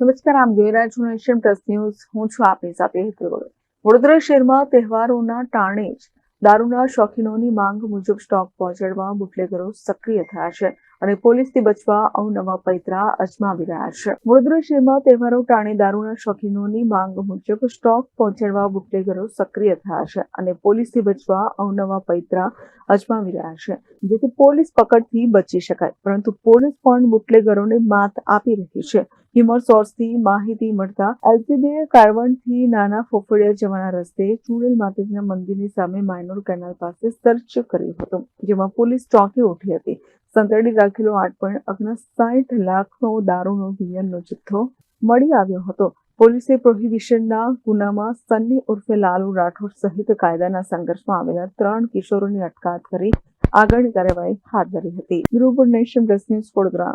નમસ્કાર, આમ જોઈ રહ્યા છો નેશન પ્લસ ન્યૂઝ. હું છું આપની સાથે હેતલ વડોદરા શહેરમાં તહેવારોના ટાણે જ દારૂના શોખીનોની માંગ મુજબ સ્ટોક પહોંચાડવા બુટલેગરો સક્રિય થયા છે અને પોલીસથી બચવા અવનવા પૈતરા અજમાવી રહ્યા છે. વડોદરા શહેરમાં તહેવારો ટાણે દારૂના શોખીનોની માંગ મુજબ સ્ટોક પહોંચાડવા બુટલેગરો સક્રિય થયા છે અને પોલીસથી બચવા અવનવા પૈતરા અજમાવી રહ્યા છે. જેથી પોલીસ પકડથી બચી શકાય, પરંતુ પોલીસ પણ બુટલેગરોને માત આપી રહી છે. હિમર સોર્સથી માહિતી મળતા એલસીબીએ કારવણથી નાના ફોફડિયા જવાના રસ્તે ચુડેલ માતાજીના મંદિરની સામે માઇનોર કેનાલ પાસે સર્ચ કર્યું હતું, જેમાં પોલીસ ચોંકી ઉઠી હતી. સંતરડી રાખેલો આઠ પોઈન્ટ ઓગણસાઠ લાખનો દારૂનો બિયરનો જથ્થો મળી આવ્યો હતો. પોલીસે પ્રોહિબિશનના ગુનામાં સન્ની ઉર્ફે લાલુ રાઠોડ સહિત કાયદાના સંઘર્ષમાં આવેલા ત્રણ કિશોરોની અટકાયત કરી આગળની કાર્યવાહી હાથ ધરી હતી. Group Nation Plus News, Vadodara.